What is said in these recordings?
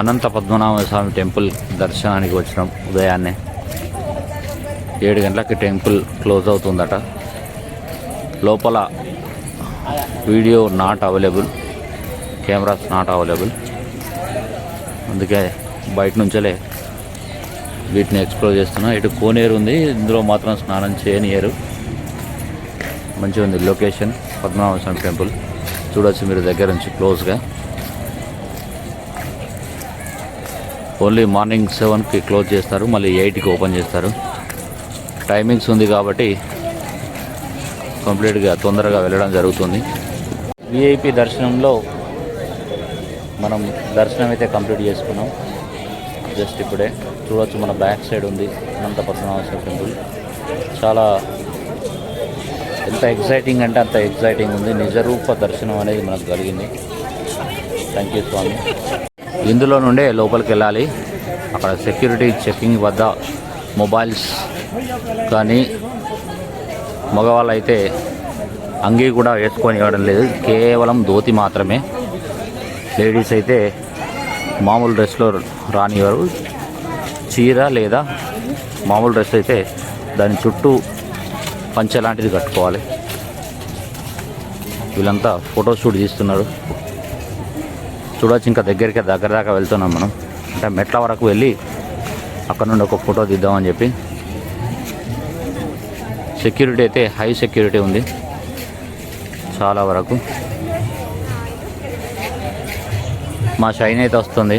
అనంత పద్మనాభ స్వామి temple దర్శనానికి వచ్చినాం ఉదయాన్నే. ఏడు గంటలకి టెంపుల్ క్లోజ్ అవుతుందట. లోపల video not available cameras not available. అందుకే బయట నుంచలే వీటిని ఎక్స్ప్లోర్ చేస్తున్నా. ఇటు కోనేరు ఉంది ఇందులో మాత్రం స్నానం చేయనియరు. మంచిగా ఉంది లొకేషన్ పద్మనాభ స్వామి టెంపుల్. చూడొచ్చు మీరు దగ్గర నుంచి క్లోజ్గా. ఓన్లీ మార్నింగ్ సెవెన్కి క్లోజ్ చేస్తారు మళ్ళీ ఎయిట్కి ఓపెన్ చేస్తారు. టైమింగ్స్ ఉంది కాబట్టి కంప్లీట్గా తొందరగా వెళ్ళడం జరుగుతుంది. విఐపి దర్శనంలో మనం దర్శనం అయితే కంప్లీట్ చేసుకున్నాం. జస్ట్ ఇప్పుడే చూడొచ్చు మన బ్యాక్ సైడ్ ఉంది అనంత పద్మనాభ టెంపుల్. చాలా ఎంత ఎగ్జైటింగ్ అంటే అంత ఎగ్జైటింగ్ ఉంది. నిజరూప దర్శనం అనేది మనకు కలిగింది. థ్యాంక్ యూ స్వామి. ఇందులో నుండే లోపలికి వెళ్ళాలి. అక్కడ సెక్యూరిటీ చెకింగ్ వద్ద మొబైల్స్ కానీ మగవాళ్ళు అయితే అంగీ కూడా వేసుకొని ఇవ్వడం లేదు. కేవలం ధోతి మాత్రమే. లేడీస్ అయితే మామూలు డ్రెస్లో రానివారు చీర లేదా మామూలు డ్రెస్ అయితే దాని చుట్టూ పంచ లాంటిది కట్టుకోవాలి. వీళ్ళంతా ఫోటో షూట్ తీస్తున్నారు. చూడొచ్చు ఇంకా దగ్గరికి దగ్గర దాకా వెళ్తున్నాం మనం. అంటే మెట్ల వరకు వెళ్ళి అక్కడ నుండి ఒక ఫోటో తీద్దామని చెప్పి. సెక్యూరిటీ అయితే హై సెక్యూరిటీ ఉంది. చాలా వరకు. మా షైన్ అయితే వస్తుంది.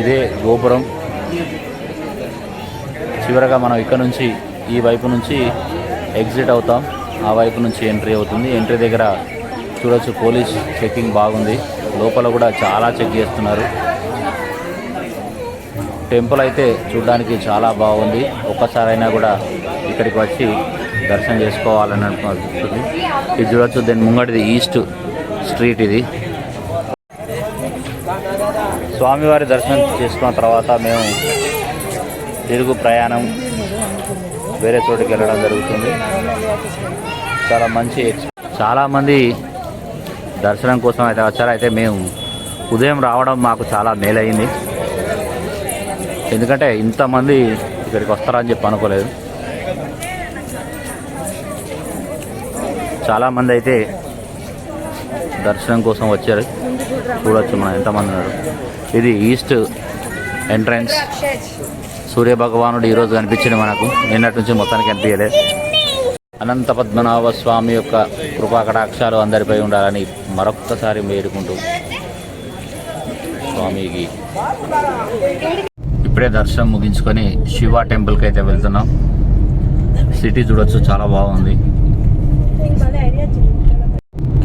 ఇదే గోపురం. చివరగా మనం ఇక్కడ నుంచి ఈ వైపు నుంచి ఎగ్జిట్ అవుతాం. ఆ వైపు నుంచి ఎంట్రీ అవుతుంది. ఎంట్రీ దగ్గర చూడొచ్చు పోలీస్ చెకింగ్ బాగుంది. లోపల కూడా చాలా చెక్ చేస్తున్నారు. టెంపుల్ అయితే చూడడానికి చాలా బాగుంది. ఒక్కసారైనా కూడా ఇక్కడికి వచ్చి దర్శనం చేసుకోవాలని అనుకుంటుంది. ఇది చూడొచ్చు దీని ముంగటిది ఈస్ట్ స్ట్రీట్ ఇది. స్వామివారి దర్శనం చేసుకున్న తర్వాత మేము తిరుగు ప్రయాణం వేరే చోటుకి వెళ్ళడం జరుగుతుంది. చాలా మంచి చాలామంది దర్శనం కోసం అయితే వచ్చారు. అయితే మేము ఉదయం రావడం మాకు చాలా మేలైంది. ఎందుకంటే ఇంతమంది ఇక్కడికి వస్తారని చెప్పి అనుకోలేదు. చాలామంది అయితే దర్శనం కోసం వచ్చారు. చూడొచ్చు మనం ఎంతమంది ఉన్నారు. ఇది ఈస్ట్ ఎంట్రన్స్. సూర్య భగవానుడు ఈరోజు కనిపించింది మనకు. నిన్నటి నుంచి మొత్తానికి కనిపించలేదు. అనంత పద్మనాభ స్వామి యొక్క కృపా కటాక్షాలు అందరిపై ఉండాలని మరొక్కసారి వేడుకుంటూ స్వామికి ఇప్పుడే దర్శనం ముగించుకొని శివ టెంపుల్కి అయితే వెళ్తున్నాం. సిటీ చూడొచ్చు చాలా బాగుంది.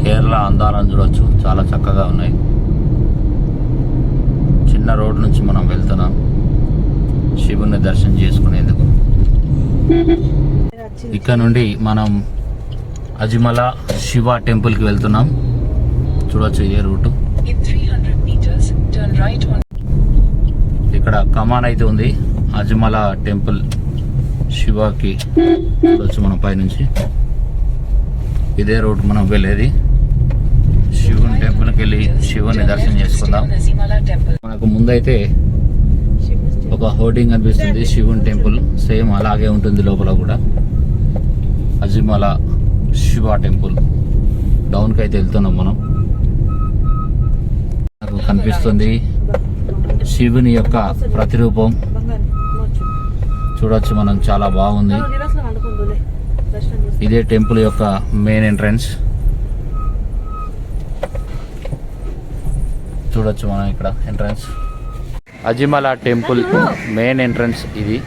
కేరళ అందాలను చూడొచ్చు చాలా చక్కగా ఉన్నాయి. చిన్న రోడ్ నుంచి మనం వెళ్తున్నాం. శివుని దర్శనం చేసుకునేందుకు. ఇక్కడ నుండి మనం అజిమల శివ టెంపుల్కి వెళ్తున్నాం. చూడొచ్చు ఇదే route. In 300 meters, turn right on ఇక్కడ కమాన్ అయితే ఉంది. అజిమల టెంపుల్ శివకి చూడొచ్చు మనం పైనుంచి. ఇదే రోడ్ మనం వెళ్ళేది. శివుని టెంపుల్కి వెళ్ళి శివుని దర్శనం చేసుకుందాం. మనకు ముందైతే ఒక హోర్డింగ్ కనిపిస్తుంది శివుని టెంపుల్. సేమ్ అలాగే ఉంటుంది లోపల కూడా. అజిమల శివ టెంపుల్. డౌన్కి అయితే వెళ్తున్నాం మనం. నాకు కనిపిస్తుంది శివుని యొక్క ప్రతిరూపం. చూడొచ్చు మనం చాలా బాగుంది. ఇదే టెంపుల్ యొక్క మెయిన్ ఎంట్రన్స్. చూడొచ్చు మనం ఇక్కడ entrance. Azhimala temple main entrance ఇది.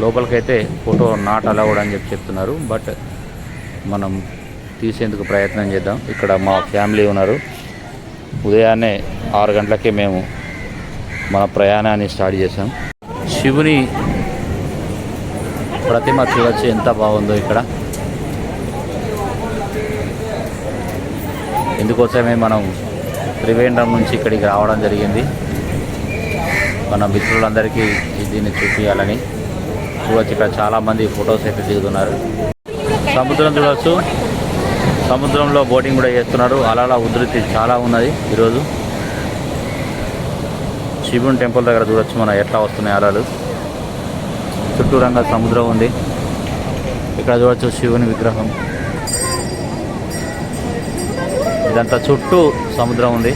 లోపలికైతే ఫోటో నాట్ అలౌడ్ అని చెప్పి చెప్తున్నారు. బట్ మనం తీసేందుకు ప్రయత్నం చేద్దాం. ఇక్కడ మా ఫ్యామిలీ ఉన్నారు. ఉదయాన్నే ఆరు గంటలకే మేము మన ప్రయాణాన్ని స్టార్ట్ చేసాం శివుని ప్రతిమ చూడొచ్చు ఎంత బాగుందో ఇక్కడ. ఇందుకోసమే మనం త్రివేంద్రం నుంచి ఇక్కడికి రావడం జరిగింది. మన మిత్రులందరికీ దీన్ని చూపించాలని చూడొచ్చు ఇక్కడ చాలామంది ఫొటోస్ అయితే దిగుతున్నారు. సముద్రం చూడవచ్చు సముద్రంలో బోటింగ్ కూడా చేస్తున్నారు. అలా ఉధృతి చాలా ఉన్నది ఈరోజు. శివుని టెంపుల్ దగ్గర చూడొచ్చు మనం ఎట్లా వస్తున్నాయి అలలు. చుట్టూరంగా సముద్రం ఉంది. ఇక్కడ చూడొచ్చు శివుని విగ్రహం. ఇదంతా చుట్టూ సముద్రం ఉంది.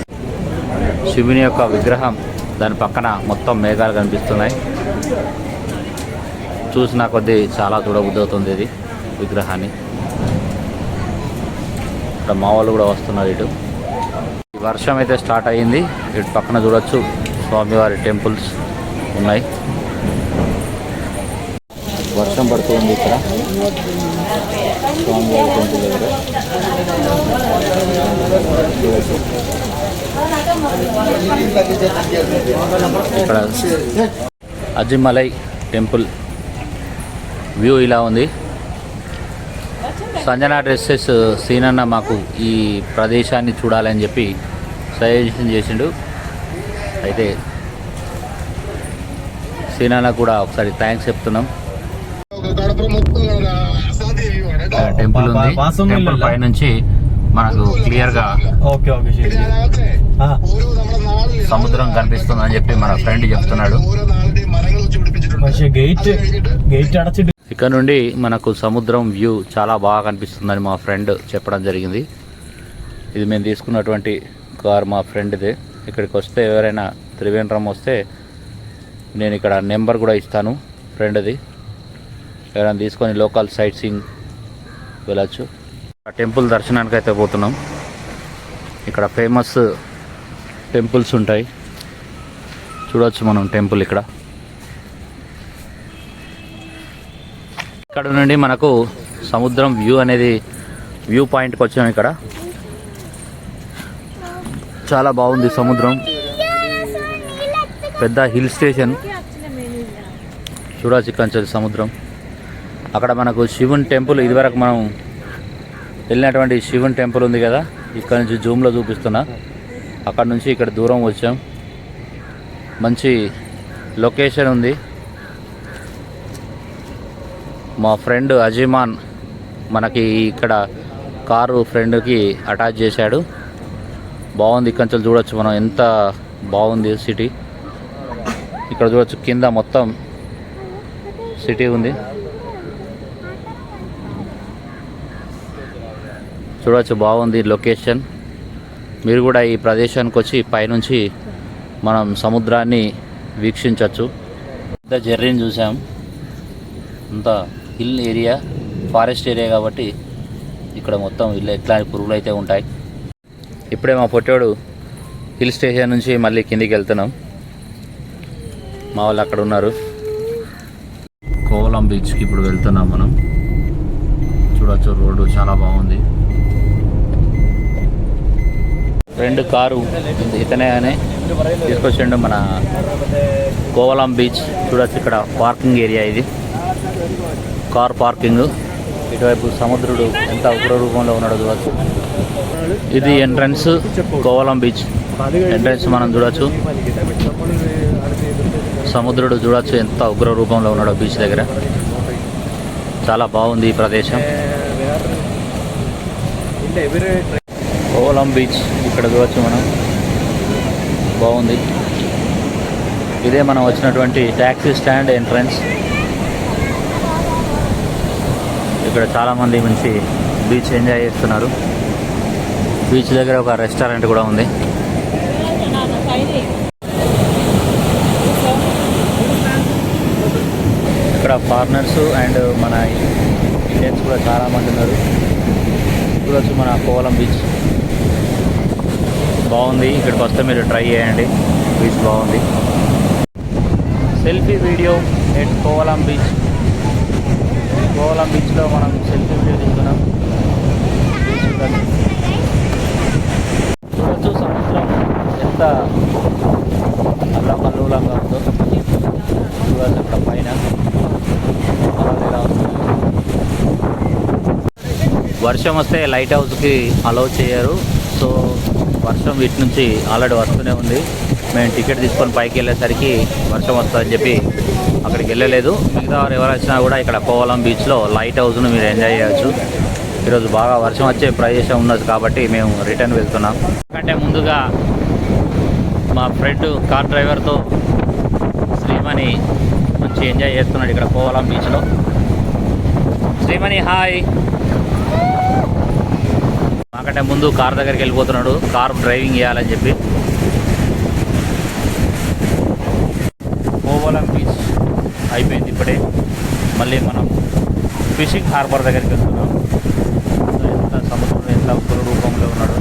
శివుని యొక్క విగ్రహం దాని పక్కన మొత్తం మేఘాలు కనిపిస్తున్నాయి. చూసిన కొద్దీ చాలా చూడబుద్ధి అవుతుంది ఇది విగ్రహాన్ని. ఇక్కడ మా వాళ్ళు కూడా వస్తున్నారు ఇటు. వర్షం అయితే స్టార్ట్ అయ్యింది. ఇటు పక్కన చూడొచ్చు. స్వామివారి టెంపుల్స్ ఉన్నాయి. వర్షం పడుతుంది ఇక్కడ. స్వామివారి టెంపుల్ దగ్గర. ఇక్కడ అజిమలై టెంపుల్ వ్యూ ఇలా ఉంది. సంజన డ్రెస్సెస్ సీనన్న మాకు ఈ ప్రదేశాన్ని చూడాలని చెప్పి సజెషన్ చేసిండు. అయితే సీనన్న కూడా ఒకసారి థ్యాంక్స్ చెప్తున్నాం. టెంపుల్ ఉంది. టెంపుల్ పై నుంచి మనకు క్లియర్గా సముద్రం అని చెప్పి మన ఫ్రెండ్ చెప్తున్నాడు. గేట్ గేట్ ఇక్కడ నుండి మనకు సముద్రం వ్యూ చాలా బాగా కనిపిస్తుందని మా ఫ్రెండ్ చెప్పడం జరిగింది. ఇది మేము తీసుకున్నటువంటి కార్ మా ఫ్రెండ్దే. ఇక్కడికి వస్తే ఎవరైనా త్రివేంద్రం వస్తే నేను ఇక్కడ నెంబర్ కూడా ఇస్తాను ఫ్రెండ్ది. ఎవరైనా తీసుకొని లోకల్ సైట్ సీయింగ్ వెళ్ళచ్చు. ఆ టెంపుల్ దర్శనానికి అయితే పోతున్నాం. ఇక్కడ ఫేమస్ టెంపుల్స్ ఉంటాయి. చూడొచ్చు మనం టెంపుల్ ఇక్కడ. ఇక్కడ నుండి మనకు సముద్రం వ్యూ అనేది వ్యూ పాయింట్కి వచ్చాము ఇక్కడ. చాలా బాగుంది సముద్రం. పెద్ద హిల్ స్టేషన్. చూడవచ్చు సముద్రం. అక్కడ మనకు శివుని టెంపుల్ ఇదివరకు మనం వెళ్ళినటువంటి శివుని టెంపుల్ ఉంది కదా ఇక్కడ నుంచి జూమ్లో చూపిస్తున్నా. అక్కడ నుంచి ఇక్కడ దూరం వచ్చాం. మంచి లొకేషన్ ఉంది. మా ఫ్రెండ్ అజీమాన్ మనకి ఇక్కడ కారు ఫ్రెండ్కి అటాచ్ చేశాడు. బాగుంది ఇక్కడ నుంచి చూడొచ్చు మనం ఎంత బాగుంది సిటీ. ఇక్కడ చూడొచ్చు కింద మొత్తం సిటీ ఉంది. చూడవచ్చు బాగుంది లొకేషన్. మీరు కూడా ఈ ప్రదేశానికి వచ్చి పైనుంచి మనం సముద్రాన్ని వీక్షించవచ్చు పెద్ద జర్నీని చూసాం అంతా హిల్ ఏరియా ఫారెస్ట్ ఏరియా కాబట్టి ఇక్కడ మొత్తం ఇల్లు ఎట్లాంటి పురుగులు అయితే ఉంటాయి. ఇప్పుడే మా పొట్టోడు హిల్ స్టేషన్ నుంచి మళ్ళీ కిందికి వెళ్తున్నాం. మా వాళ్ళు అక్కడ ఉన్నారు. కోవలం బీచ్కి ఇప్పుడు వెళ్తున్నాం మనం. చూడొచ్చు రోడ్డు చాలా బాగుంది. రెండు కారు ఇతనే అని తీసుకొచ్చిండు మన కోవలం బీచ్. చూడొచ్చు ఇక్కడ పార్కింగ్ ఏరియా ఇది. Car parking. ఇటువైపు సముద్రుడు ఎంత ఉగ్ర రూపంలో ఉన్నాడో చూడొచ్చు. ఇది ఎంట్రన్స్ కోవలం బీచ్. ఎంట్రన్స్ మనం చూడొచ్చు. సముద్రుడు చూడొచ్చు ఎంత ఉగ్ర రూపంలో ఉన్నాడో బీచ్ దగ్గర. చాలా బాగుంది ఈ ప్రదేశం. కోవలం బీచ్ ఇక్కడ చూడొచ్చు మనం. బాగుంది. ఇదే మనం వచ్చినటువంటి ట్యాక్సీ స్టాండ్ ఎంట్రన్స్. ఇక్కడ చాలామంది మంచి బీచ్ ఎంజాయ్ చేస్తున్నారు. బీచ్ దగ్గర ఒక రెస్టారెంట్ కూడా ఉంది. ఇక్కడ ఫారినర్స్ అండ్ మన ఇండియన్స్ కూడా చాలామంది ఉన్నారు. చూడొచ్చు మన కోవలం బీచ్. బాగుంది. ఇక్కడికి వస్తే మీరు ట్రై చేయండి. బీచ్ బాగుంది. Selfie video at Kovalam beach. Kovalam బీచ్లో మనం సెల్ఫీ వీడియో తీసుకున్నాం. బీచ్ ఉంటుంది చూడొచ్చు సముద్రం ఎంత అల్లకల్లోలంగా ఉందో. చూడాలి అక్కడ పైన. వర్షం వస్తే లైట్ హౌస్కి అలౌ చేయరు. సో వర్షం వీటి నుంచి ఆల్రెడీ వస్తూనే ఉంది. మేము టికెట్ తీసుకొని పైకి వెళ్ళేసరికి వర్షం వస్తుందని చెప్పి అక్కడికి వెళ్ళలేదు. మిగతా వారు ఎవరు వచ్చినా కూడా ఇక్కడ కోవలం బీచ్లో లైట్ హౌస్ను మీరు ఎంజాయ్ చేయొచ్చు. ఈరోజు బాగా వర్షం వచ్చే ప్రదేశం ఉన్నది కాబట్టి మేము రిటర్న్ వెళ్తున్నాం. ఎందుకంటే ముందుగా మా ఫ్రెండ్ కార్ డ్రైవర్తో శ్రీమణి మంచి ఎంజాయ్ చేస్తున్నాడు ఇక్కడ కోవలం బీచ్లో. శ్రీమణి హాయ్. మాకంటే ముందు కార్ దగ్గరికి వెళ్ళిపోతున్నాడు. కార్ డ్రైవింగ్ చేయాలని చెప్పి కోవలం బీచ్ అయిపోయింది ఇప్పుడే. మళ్ళీ మనం ఫిషింగ్ హార్బర్ దగ్గరికి వెళ్తున్నాం ఎంత సముద్రం ఎంత ఉగ్ర రూపంలో ఉన్నాడు.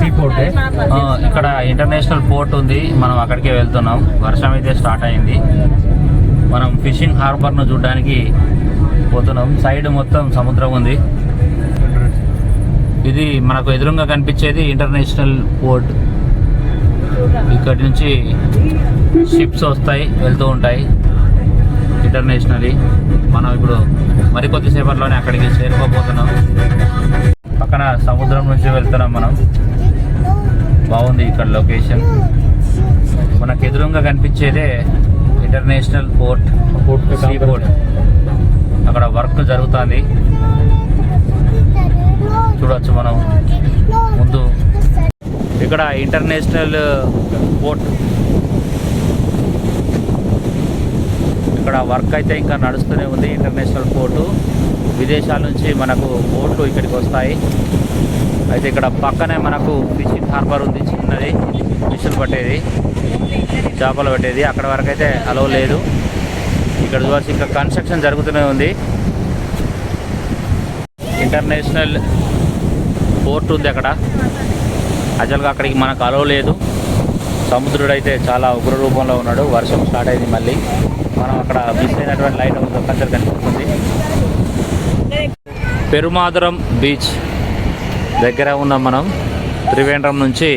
సీ పోర్ట్ ఇక్కడ ఇంటర్నేషనల్ పోర్ట్ ఉంది. మనం అక్కడికే వెళ్తున్నాం. వర్షం అయితే స్టార్ట్ అయింది. మనం ఫిషింగ్ హార్బర్ను చూడడానికి పోతున్నాం. సైడ్ మొత్తం సముద్రం ఉంది. ఇది మనకు ఎదురుగా కనిపించేది ఇంటర్నేషనల్ పోర్ట్. ఇక్కడి నుంచి షిప్స్ వస్తాయి వెళ్తూ ఉంటాయి. ఇంటర్నేషనలీ మనం ఇప్పుడు మరికొద్ది సేపట్లోనే అక్కడికి చేరుకోబోతున్నాం. పక్కన సముద్రం నుంచి వెళ్తున్నాం మనం. బాగుంది ఇక్కడ లొకేషన్ మనకు ఎదురుగా కనిపించేదే international port port sea port అక్కడ వర్క్ జరుగుతుంది. చూడొచ్చు మనం. ముందు. ఇక్కడ ఇంటర్నేషనల్ పోర్ట్ ఇక్కడ వర్క్ అయితే ఇంకా నడుస్తూనే ఉంది ఇంటర్నేషనల్ పోర్టు విదేశాల నుంచి మనకు బోట్లు ఇక్కడికి వస్తాయి. అయితే ఇక్కడ పక్కనే మనకు ఫిషింగ్ హార్బర్ ఉంది చిన్నది. ఫిషులు పట్టేది చేపలు పట్టేది. అక్కడ వరకు అయితే అలవ్ లేదు. ఇక్కడ చూసి ఇంకా కన్స్ట్రక్షన్ జరుగుతూనే ఉంది. ఇంటర్నేషనల్ పోర్ట్ ఉంది అక్కడ. అసలుగా అక్కడికి మనకు అలవ్ లేదు. సముద్రుడు అయితే చాలా ఉగ్ర రూపంలో ఉన్నాడు. వర్షం స్టార్ట్ అయింది మళ్ళీ. మనం అక్కడ మిస్ అయినటువంటి లైట్ ఒక్కసారి కనిపిస్తుంది. పెరుమాదురం బీచ్ దగ్గర ఉన్నాం మనం త్రివేంద్రం నుంచి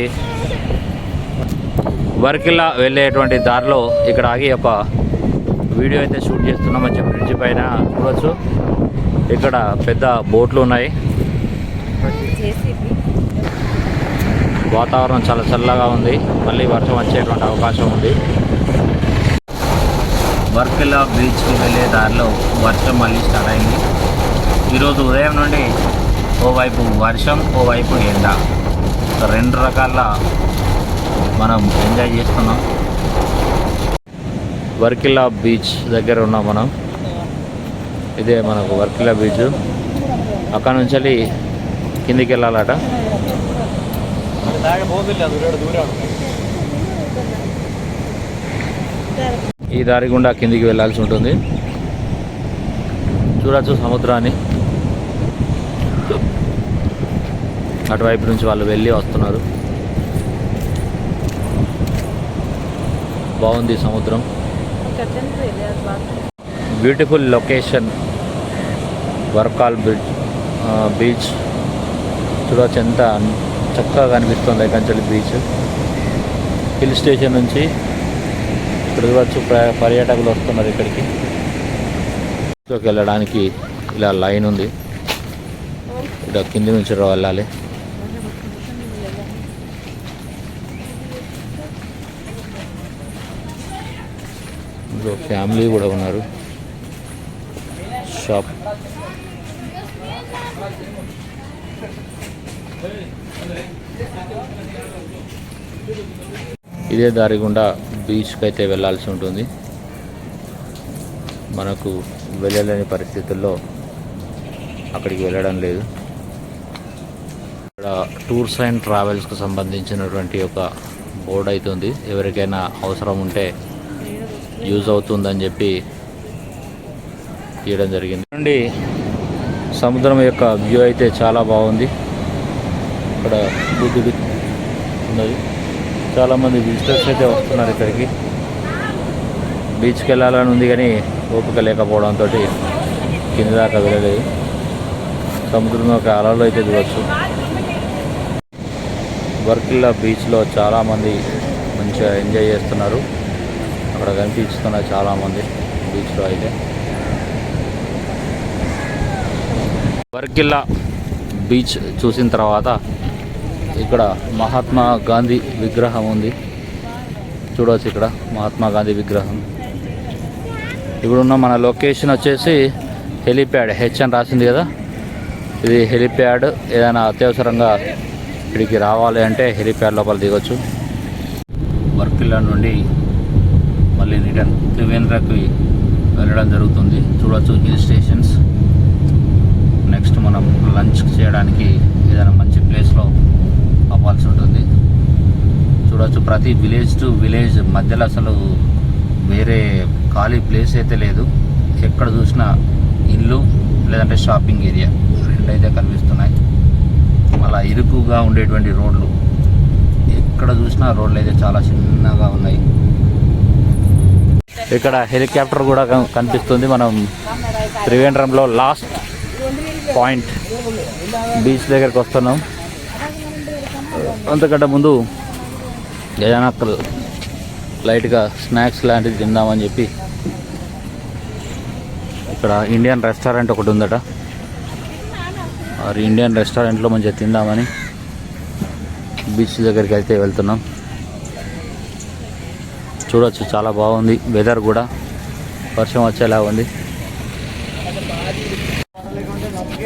వర్కిల్లా వెళ్ళేటువంటి దారిలో ఇక్కడ ఆగి ఒక వీడియో అయితే షూట్ చేస్తున్నాం. మంచి బ్రిడ్జ్ పైన చూడవచ్చు ఇక్కడ పెద్ద బోట్లు ఉన్నాయి. వాతావరణం చాలా చల్లగా ఉంది. మళ్ళీ వర్షం వచ్చేటువంటి అవకాశం ఉంది. వర్కిలా బీచ్కి వెళ్ళే దారిలో వర్షం మళ్ళీ స్టార్ట్ అయింది. ఈరోజు ఉదయం నుండి ఓవైపు వర్షం ఓవైపు ఎండ. రెండు రకాల మనం ఎంజాయ్ చేస్తున్నాం. వర్కిలా బీచ్ దగ్గర ఉన్నాం మనం. ఇదే మనకు వర్కిలా బీచ్. అక్కడ నుంచి వెళ్ళి కిందికి వెళ్ళాలట. ఈ దారి గుండా కిందికి వెళ్ళాల్సి ఉంటుంది. చూడచ్చు సముద్రాన్ని. అటువైపు నుంచి వాళ్ళు వెళ్ళి వస్తున్నారు. బాగుంది సముద్రం. Beautiful location. Varkala bridge beach. చూడవచ్చు ఎంత చక్కగా కనిపిస్తుంది. కంచెలి బీచ్. హిల్ స్టేషన్ నుంచి చూడవచ్చు పర్యాటకులు వస్తున్నారు ఇక్కడికి. ఇక్కడికి వెళ్ళడానికి ఇలా లైన్ ఉంది. ఇక్కడ కింది నుంచి వెళ్ళాలి. ఇందులో ఫ్యామిలీ కూడా ఉన్నారు. షాప్. ఇదే దారి గుండా బీచ్కి అయితే వెళ్ళాల్సి ఉంటుంది. మనకు వెళ్ళలేని పరిస్థితుల్లో అక్కడికి వెళ్ళడం లేదు. ఇక్కడ టూర్స్ అండ్ ట్రావెల్స్కి సంబంధించినటువంటి ఒక బోర్డు అవుతుంది ఎవరికైనా అవసరం ఉంటే యూజ్ అవుతుందని చెప్పి తీయడం జరిగింది. నుండి సముద్రం యొక్క వ్యూ అయితే చాలా బాగుంది. ఇక్కడ బుద్ధుడు ఉన్నది. చాలామంది విజిటర్స్ అయితే వస్తున్నారు ఇక్కడికి. బీచ్కి వెళ్ళాలని ఉంది కానీ ఓపిక లేకపోవడంతో కింద దాకా వెళ్ళలేదు. సముద్రం ఒక అలలు అయితే చూడవచ్చు వర్కిల్లా బీచ్లో చాలామంది మంచిగా ఎంజాయ్ చేస్తున్నారు. అక్కడ కనిపిస్తున్నారు చాలామంది బీచ్లో అయితే. వర్కిల్లా బీచ్ చూసిన తర్వాత ఇక్కడ మహాత్మా గాంధీ విగ్రహం ఉంది. చూడవచ్చు ఇక్కడ మహాత్మా గాంధీ విగ్రహం. ఇప్పుడున్న మన లొకేషన్ వచ్చేసి హెలిప్యాడ్ హెచ్ అని రాసింది కదా? ఇది హెలిప్యాడ్ ఏదైనా అత్యవసరంగా ఇక్కడికి రావాలి అంటే హెలిప్యాడ్ లోపల దిగొచ్చు. వర్కిల్లా నుండి మళ్ళీ రిటర్న్ త్రివేంద్రకి వెళ్ళడం జరుగుతుంది. చూడొచ్చు హిల్ స్టేషన్స్. నెక్స్ట్ మనం లంచ్ చేయడానికి ఏదైనా మంచి ప్లేస్లో అవ్వాల్సి ఉంటుంది. చూడొచ్చు ప్రతి విలేజ్ టు విలేజ్ మధ్యలో అసలు వేరే ఖాళీ ప్లేస్ అయితే లేదు. ఎక్కడ చూసినా ఇల్లు లేదంటే షాపింగ్ ఏరియా రెండైతే కనిపిస్తున్నాయి. అలా ఇరుకుగా ఉండేటువంటి రోడ్లు. ఎక్కడ చూసినా రోడ్లు అయితే చాలా చిన్నగా ఉన్నాయి. ఇక్కడ హెలికాప్టర్ కూడా కనిపిస్తుంది. మనం త్రివేంద్రంలో లాస్ట్ పాయింట్ బీచ్ దగ్గరికి వస్తున్నాం. అంతకంటే ముందు ఏదైనా లైట్గా స్నాక్స్ లాంటిది తిందామని చెప్పి ఇక్కడ ఇండియన్ రెస్టారెంట్ ఒకటి ఉందట. మరి ఇండియన్ రెస్టారెంట్లో మంచిగా తిందామని బీచ్ దగ్గరికి అయితే వెళ్తున్నాం. చూడొచ్చు చాలా బాగుంది. వెదర్ కూడా వర్షం వచ్చేలా ఉంది.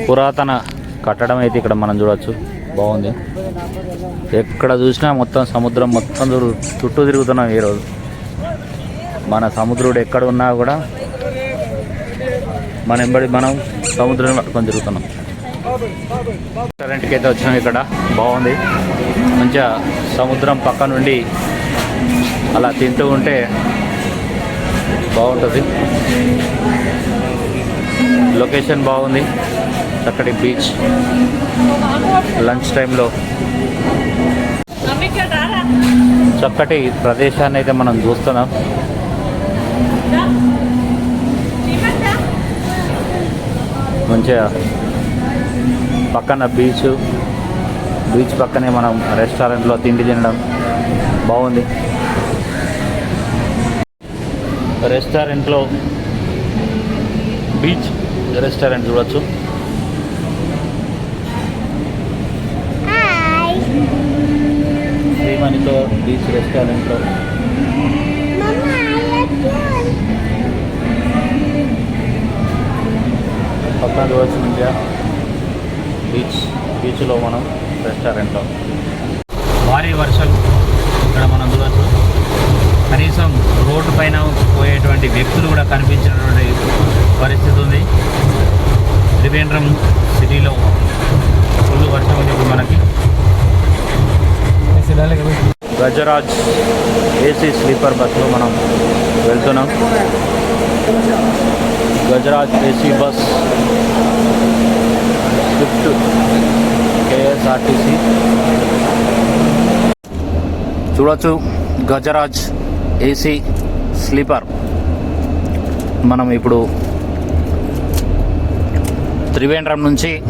పురాతన కట్టడం అయితే ఇక్కడ మనం చూడొచ్చు. బాగుంది. ఎక్కడ చూసినా మొత్తం సముద్రం మొత్తం చుట్టూ- తిరుగుతున్నాం ఈరోజు మన సముద్రుడు ఎక్కడ ఉన్నా కూడా మన ఎంబడి మనం సముద్రం పట్టుకొని తిరుగుతున్నాం. రెస్టారెంట్కి అయితే వచ్చినాం ఇక్కడ. బాగుంది. మంచిగా సముద్రం పక్క నుండి అలా తింటూ ఉంటే బాగుంటుంది. లొకేషన్ బాగుంది. చక్కటి బీచ్. లంచ్ టైంలో. చక్కటి ప్రదేశాన్ని అయితే మనం చూస్తున్నాం. మంచిగా పక్కన బీచ్. బీచ్ పక్కనే మనం రెస్టారెంట్లో తిండి తినడం బాగుంది. రెస్టారెంట్లో బీచ్ రెస్టారెంట్ చూడొచ్చు. శ్రీమణితో బీచ్ రెస్టారెంట్లో పక్కన చూడొచ్చు మంచిగా బీచ్ బీచ్లో మనం రెస్టారెంట్లో భారీ వర్షం. ఇక్కడ మనం చూడొచ్చు. కనీసం రోడ్డు పైన పోయేటువంటి వ్యక్తులు కూడా కనిపించినటువంటి పరిస్థితి ఉంది. త్రివేంద్రం సిటీలో ఫుల్ వర్షం ఉంది ఇప్పుడు మనకి. గజరాజ్ ఏసీ స్లీపర్ బస్సులో మనం వెళ్తున్నాం. Gajaraj AC bus Swift KSRTC. చూడొచ్చు గజరాజ్ ఏసీ స్లీపర్. మనం ఇప్పుడు త్రివేంద్రం నుంచి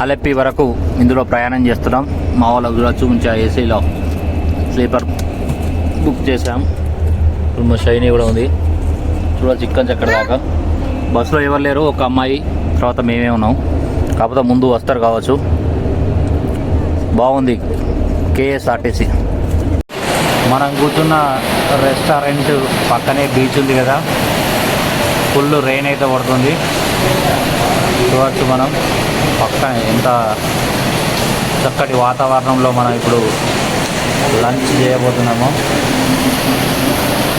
అలెప్పి వరకు ఇందులో ప్రయాణం చేస్తున్నాం. మా వాళ్ళకు చూడొచ్చు మంచిగా ఏసీలో స్లీపర్ బుక్ చేసాం ఇప్పుడు మా షైనీ కూడా ఉంది. చూడొచ్చు ఇక్కడ నుంచి అక్కడ దాకా. బస్సులో ఎవరు లేరు ఒక అమ్మాయి తర్వాత మేమే ఉన్నాం. కాకపోతే ముందు వస్తారు కావచ్చు. బాగుంది. కేఎస్ఆర్టీసీ. మనం కూర్చున్న రెస్టారెంట్ పక్కనే బీచ్ ఉంది కదా. ఫుల్ రెయిన్ అయితే పడుతుంది. చూడవచ్చు మనం. పక్కన ఎంత చక్కటి వాతావరణంలో మనం ఇప్పుడు లంచ్ చేయబోతున్నాము.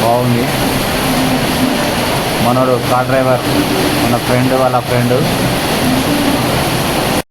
బాగుంది. మనోడు కార్ డ్రైవర్ మన ఫ్రెండ్ వాళ్ళ ఫ్రెండ్.